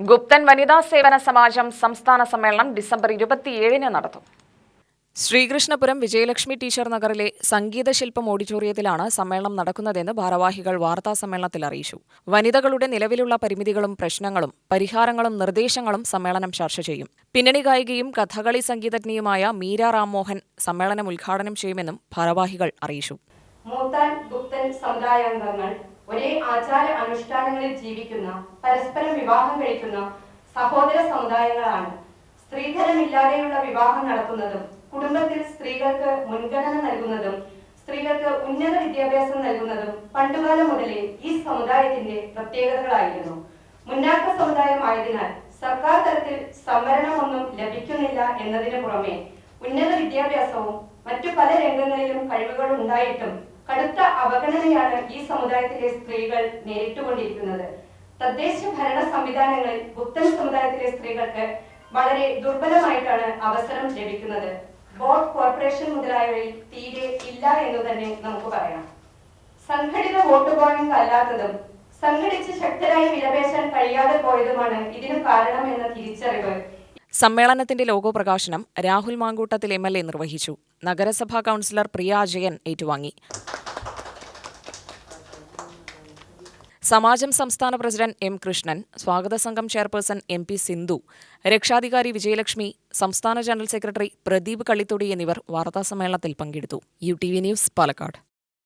ഗുപ്തൻ വനിതാ സേവന സമാജം സംസ്ഥാന സമ്മേളനം ഡിസംബർ ഇരുപത്തിയേഴിന് നടത്തും. ശ്രീകൃഷ്ണപുരം വിജയലക്ഷ്മി ടീച്ചർ നഗറിലെ സംഗീതശില്പം ഓഡിറ്റോറിയത്തിലാണ് സമ്മേളനം നടക്കുന്നതെന്ന് ഭാരവാഹികൾ വാർത്താ സമ്മേളനത്തിൽ അറിയിച്ചു. വനിതകളുടെ നിലവിലുള്ള പരിമിതികളും പ്രശ്നങ്ങളും പരിഹാരങ്ങളും നിർദ്ദേശങ്ങളും സമ്മേളനം ചർച്ച ചെയ്യും. പിന്നണി ഗായികയും കഥകളി സംഗീതജ്ഞയുമായ മീര റാംമോഹൻ സമ്മേളനം ഉദ്ഘാടനം ചെയ്യുമെന്നും ഭാരവാഹികൾ അറിയിച്ചു. മൂത്താൻ ഗുപ്തൻ സമുദായാംഗങ്ങൾ ഒരേ ആചാര അനുഷ്ഠാനങ്ങളിൽ ജീവിക്കുന്ന പരസ്പരം വിവാഹം കഴിക്കുന്ന സഹോദര സമുദായങ്ങളാണ്. സ്ത്രീധനമില്ലാതെയുള്ള വിവാഹം നടത്തുന്നതും കുടുംബത്തിൽ സ്ത്രീകൾക്ക് മുൻഗണന നൽകുന്നതും സ്ത്രീകൾക്ക് ഉന്നത വിദ്യാഭ്യാസം നൽകുന്നതും പണ്ടുകാലം മുതലേ ഈ സമുദായത്തിന്റെ പ്രത്യേകതകളായിരുന്നു. മുന്നാക്ക സമുദായമായതിനാൽ സർക്കാർ തലത്തിൽ സംവരണമൊന്നും ലഭിക്കുന്നില്ല എന്നതിനു പുറമെ ഉന്നത വിദ്യാഭ്യാസവും മറ്റു പല രംഗങ്ങളിലും കഴിവുകൾ ഉണ്ടായിട്ടും കടുത്ത അവഗണനയാണ് ഈ സമുദായത്തിലെ സ്ത്രീകൾ നേരിട്ടുകൊണ്ടിരിക്കുന്നത്. തദ്ദേശ ഭരണ സംവിധാനങ്ങളിൽ പുത്തൻ സമുദായത്തിലെ സ്ത്രീകൾക്ക് വളരെ ദുർബലമായിട്ടാണ് അവസരം ലഭിക്കുന്നത്. ബോർഡ് കോർപ്പറേഷൻ മുതലായവയിൽ തീരെ ഇല്ല എന്ന് തന്നെ നമുക്ക് പറയാം. സംഘടിത വോട്ട് ബാങ്ക് അല്ലാത്തതും സംഘടിച്ച് ശക്തരായി വിലപേശാൻ കഴിയാതെ പോയതുമാണ് ഇതിനു എന്ന തിരിച്ചറിവ്. സമ്മേളനത്തിന്റെ ലോഗോ പ്രകാശനം Rahul Mankoottathil M L A നിർവഹിച്ചു. നഗരസഭാ കൗൺസിലർ പ്രിയ അജയൻ ഏറ്റുവാങ്ങി. സമാജം സംസ്ഥാന പ്രസിഡന്റ് എം കൃഷ്ണൻ സ്വാഗത സംഘം ചെയർപേഴ്സൺ എം പി സിന്ധു രക്ഷാധികാരി വിജയലക്ഷ്മി സംസ്ഥാന ജനറൽ സെക്രട്ടറി പ്രദീപ് കള്ളിത്തൊടി എന്നിവർ വാർത്താസമ്മേളനത്തിൽ പങ്കെടുത്തു. U T V news Palakkad.